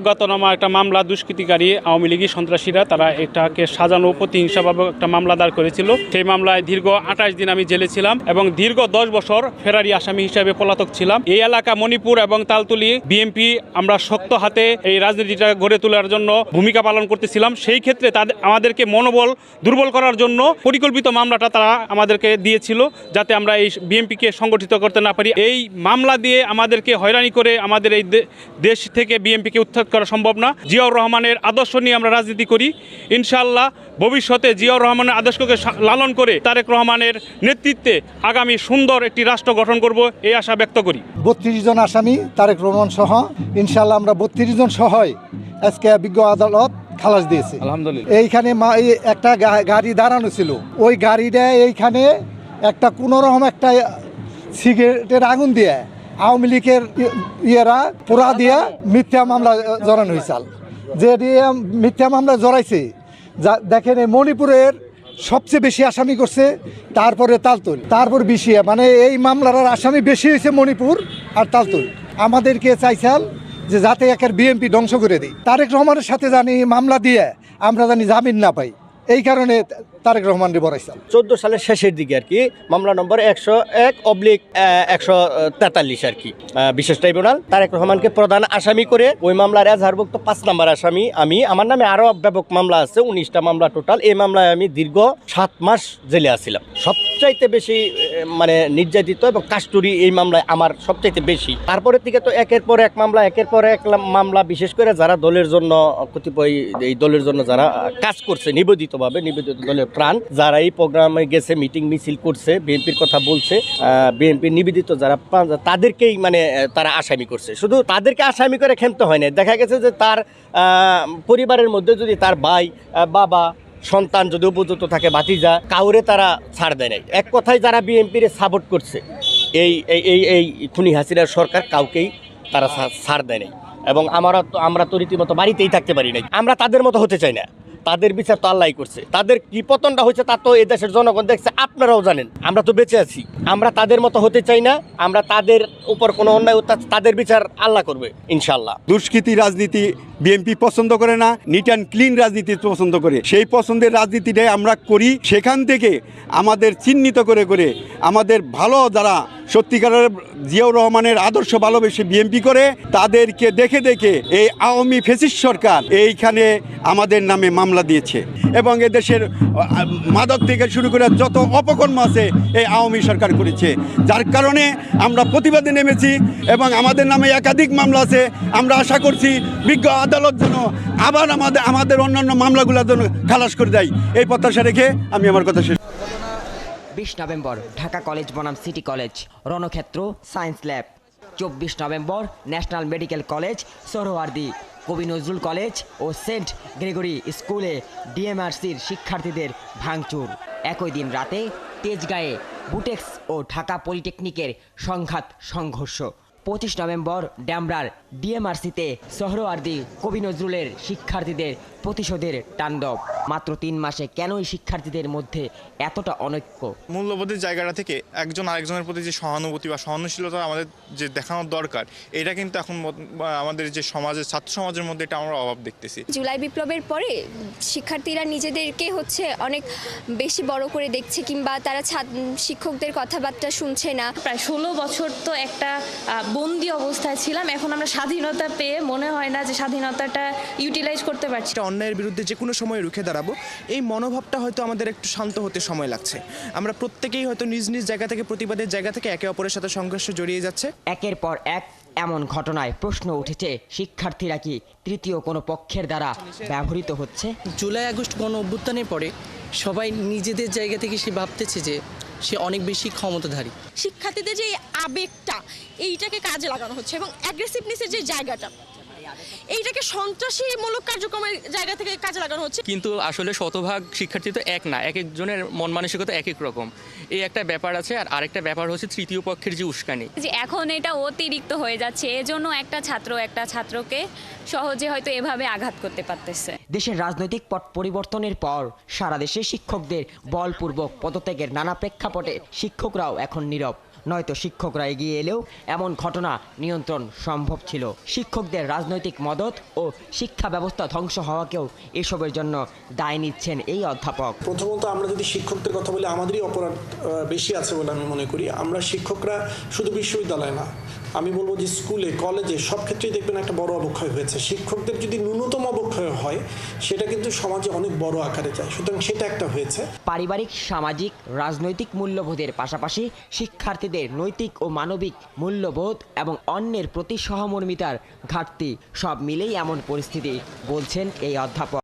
অজ্ঞাতনামা একটা মামলা দুষ্কৃতিকারী আওয়ামী লীগের সন্ত্রাসীরা, তারা এটাকে সাজানো প্রতিহিংসাভাবে একটা মামলা দাঁড় করেছিল। সেই মামলায় দীর্ঘ আঠাশ দিন আমি জেলে ছিলাম এবং দীর্ঘ দশ বছর ফেরারি আসামি হিসাবে পলাতক ছিলাম। এই এলাকা মণিপুর এবং তালতুলি বিএনপি আমরা শক্ত হাতে এই রাজনীতিটা গড়ে তোলার জন্য ভূমিকা পালন করতেছিলাম। সেই ক্ষেত্রে তাদের আমাদেরকে মনোবল দুর্বল করার জন্য পরিকল্পিত মামলাটা তারা আমাদেরকে দিয়েছিল যাতে আমরা এই বিএনপিকে সংগঠিত করতে না পারি। এই মামলা দিয়ে আমাদেরকে হয়রানি করে আমাদের এই দেশ থেকে বিএনপিকে উত্থান করা সম্ভব না। জিয়াউর রহমানের আদর্শ নিয়ে আমরা রাজনীতি করি। ইনশাআল্লাহ ভবিষ্যতে জিয়াউর রহমানের আদর্শকে লালন করে তারেক রহমানের নেতৃত্বে আগামী সুন্দর একটি রাষ্ট্র গঠন করব এই আশা ব্যক্ত করি। বত্রিশ জন আসামি তারেক রহমান সহ ইনশাল্লাহ আমরা বত্রিশ জন সহই আজকে বিজ্ঞ আদালত খালাস দিয়েছে। আলহামদুলিল্লাহ। এইখানে মা- এই একটা গা- গাড়ি দাঁড়ানো ছিল। ওই গাড়িটা এইখানে একটা কোনো রকম একটা সিগারেটের আগুন দিয়ে আওয়ামী লীগের ইয়েরা পুরা দিয়া মিথ্যা মামলা জড়ানো হয়েছিল যে দিয়ে মিথ্যা মামলা জড়াইছে, যা দেখেন এই মণিপুরের সবচেয়ে বেশি আসামি করছে, তারপরে তালতুল। তারপর বিশিয়া মানে এই মামলার আসামি বেশি হয়েছে মণিপুর আর তালতুল। আমাদেরকে চাইছাল যে যাতে একের বিএনপি ধ্বংস করে দিই তারেক রহমানের সাথে জানি মামলা দিয়ে আমরা জানি জামিন না পাই। এই কারণে তারেক রহমানকে বড়াইছাল চোদ্দ সালের শেষের দিকে আর কি, মামলা নম্বর একশো এক অবলিক একশো তেতাল্লিশ আর কি। বিশেষ ট্রাইব্যুনাল, তারেক রহমানকে প্রধান আসামি করে ওই মামলার এজাহারভুক্ত পাঁচ নম্বর আসামি আমি। আমার নামে আরও ব্যাপক মামলা আছে, উনিশটা মামলা টোটাল এই মামলায় আমি দীর্ঘ সাত মাস জেলে আছিলাম। সবচাইতে বেশি মানে নির্যাতিত এবং কাস্টুরি এই মামলায় আমার সবচাইতে বেশি। তারপরের দিকে তো একের পর এক মামলা, একের পর এক মামলা, বিশেষ করে যারা দলের জন্য, কতিপয় এই দলের জন্য যারা কাজ করছে, নিবেদিতভাবে, নিবেদিত দলের প্রাণ। যারা এই প্রোগ্রামে গেছে, মিটিং মিছিল করছে, বিএনপির কথা বলছে বিএনপি নিবেদিত যারা তাদেরকেই মানে তারা আসামি করছে। শুধু তাদেরকে আসামি করে খেমতে হয় না দেখা গেছে যে তার পরিবারের মধ্যে যদি তার ভাই বাবা, সন্তান যদি উপযুক্ত থাকে, ভাতিজা, কাউরে তারা ছাড় দেয় নাই। এক কথায় যারা বিএনপির সাপোর্ট করছে, এই এই এই খুনি হাসিনার সরকার কাউকেই তারা ছাড় দেয় নাই। এবং আমরা তো আমরা তো রীতিমতো বাড়িতেই থাকতে পারি নাই। আমরা তাদের মতো হতে চাই না। তাদের বিচার তো আল্লাহ করছে। তাদের কি পতনটা হয়েছে তা তো এদেশের জনগণ দেখছে, আপনারাও জানেন। আমরা তো বেঁচে আছি। আমরা তাদের মতো হতে চাই না, আমরা তাদের উপর কোনো অন্যায় তাদের বিচার আল্লাহ করবে ইনশাল্লাহ দুষ্কৃতি রাজনীতি বিএনপি পছন্দ করে না, নিট অ্যান্ড ক্লিন রাজনীতি পছন্দ করে। সেই পছন্দের রাজনীতিটাই আমরা করি, সেখান থেকে আমাদের চিহ্নিত করে করে আমাদের ভালো যারা সত্যিকারের জিয়াউর রহমানের আদর্শ ভালোবেসে বিএনপি করে তাদেরকে দেখে দেখে এই আওয়ামী ফেসিস সরকার এইখানে আমাদের নামে মামলা দিয়েছে। এবং এদেশের মাদক থেকে শুরু করে যত অপকর্ম আছে এই আওয়ামী সরকার করেছে। যার কারণে আমরা প্রতিবাদে নেমেছি এবং আমাদের নামে একাধিক মামলা আছে। আমরা আশা করছি বিজ্ঞ আদালত যেন আবার আমাদের আমাদের অন্যান্য মামলাগুলো যেন খালাস করে দেয়। এই প্রত্যাশা রেখে আমি আমার কথা শেষ বিশ নভেম্বর, ঢাকা কলেজ, বনাম সিটি কলেজ। রণক্ষেত্র, সায়েন্স ল্যাব। চব্বিশ November, national medical college, Suhrawardy. কবি নজরুল কলেজ ও সেন্ট গ্রেগরি স্কুলে ডিএমআরসির শিক্ষার্থীদের ভাঙচুর। একই দিন রাতে তেজগাঁয়ে বুটেক্স ও ঢাকা পলিটেকনিকের সংঘাত সংঘর্ষ পঁচিশ নভেম্বর ড্যামরার ডিএমআরসিতে সোহরাওয়ার্দী কবি নজরুলের শিক্ষার্থীদের প্রতিশোধের তাণ্ডব। মাত্র তিন মাসে কেন এই শিক্ষার্থীদের মধ্যে এতটা অনৈক্য? মূল্যবোধের জায়গাটা থেকে একজন আরেকজনের প্রতি যে সহানুভূতি বা সহনশীলতা আমাদের যে দেখানোর দরকার এটা কিন্তু এখন আমাদের যে সমাজের ছাত্র সমাজের মধ্যে এটা আমরা অভাব দেখতেছি। জুলাই বিপ্লবের পরে শিক্ষার্থীরা নিজেদেরকে হচ্ছে অনেক বেশি বড় করে দেখছে কিংবা তারা ছাত্র শিক্ষকদের কথাবার্তা শুনছে না। প্রায় ষোলো বছর তো একটা বন্দি অবস্থায় ছিলাম এখন আমরা স্বাধীনতা পেয়ে মনে হয় না যে স্বাধীনতাটা ইউটিলাইজ করতে পারছি। অন্যায়ের বিরুদ্ধে যে কোনো সময় রুখে দাঁড়াবো এই মনোভাবটা হয়তো আমাদের একটু শান্ত হতে সময় লাগছে। আমরা প্রত্যেকেই হয়তো নিজ নিজ জায়গা থেকে প্রতিবাদের জায়গা থেকে একে অপরের সাথে সংঘর্ষে জড়িয়ে যাচ্ছে। একের পর এক এমন ঘটনায় প্রশ্ন উঠেছে শিক্ষার্থীরা কি তৃতীয় কোনো পক্ষের দ্বারা ব্যবহৃত হচ্ছে? জুলাই আগস্ট গণ অভ্যুত্থানের পরে সবাই নিজেদের জায়গা থেকে সে ভাবতেছে যে সে অনেক বেশি ক্ষমতাধারী। শিক্ষার্থীদের যে আবেগটা, এইটাকে কাজে লাগানো হচ্ছে এবং অ্যাগ্রেসিভনেসের যে জায়গাটা এইটাকে সন্ত্রাসীমূলক কার্যক্রমের জায়গা থেকে কাজে লাগানো হচ্ছে? কিন্তু আসলে শতভাগ শিক্ষার্থী তো এক না এক একজনের মন মানসিকতা এক এক রকম। এই একটা ব্যাপার আছে আর আরেকটা ব্যাপার হচ্ছে তৃতীয় পক্ষের যে উস্কানি। যে এখন এটা অতিরিক্ত হয়ে যাচ্ছে এজন্য একটা ছাত্র একটা ছাত্রকে সহজে হয়তো এভাবে আঘাত করতে পারতেছে। দেশের রাজনৈতিক পট পরিবর্তনের পর সারা দেশে শিক্ষকদের বলপূর্বক পদত্যাগের নানা প্রেক্ষাপটে শিক্ষকরাও এখন নীরব। নয়তো শিক্ষকরা এগিয়ে এলেও এমন ঘটনা নিয়ন্ত্রণ সম্ভব ছিল। শিক্ষকদের রাজনৈতিক মদত ও শিক্ষা ব্যবস্থা ধ্বংস হওয়াকেও এসবের জন্য দায় নিচ্ছেন এই অধ্যাপক। প্রথমত আমরা যদি শিক্ষকদের কথা বলি আমাদেরই অপরাধ বেশি আছে বলে আমি মনে করি। আমরা শিক্ষকরা শুধু বিশ্ববিদ্যালয় না আমি বলব যে স্কুলে কলেজে সব ক্ষেত্রেই দেখবেন একটা বড় অবক্ষয় হয়েছে। শিক্ষকদের যদি ন্যূনতম অবক্ষয় হয় সেটা কিন্তু সমাজে অনেক বড় আকারে যায়। সুতরাং সেটা একটা হয়েছে। পারিবারিক সামাজিক রাজনৈতিক মূল্যবোধের পাশাপাশি শিক্ষার্থীদের নৈতিক ও মানবিক মূল্যবোধ এবং অন্যের প্রতি সহমর্মিতার ঘাটতি সব মিলেই এমন পরিস্থিতি, বলছেন এই অধ্যাপক।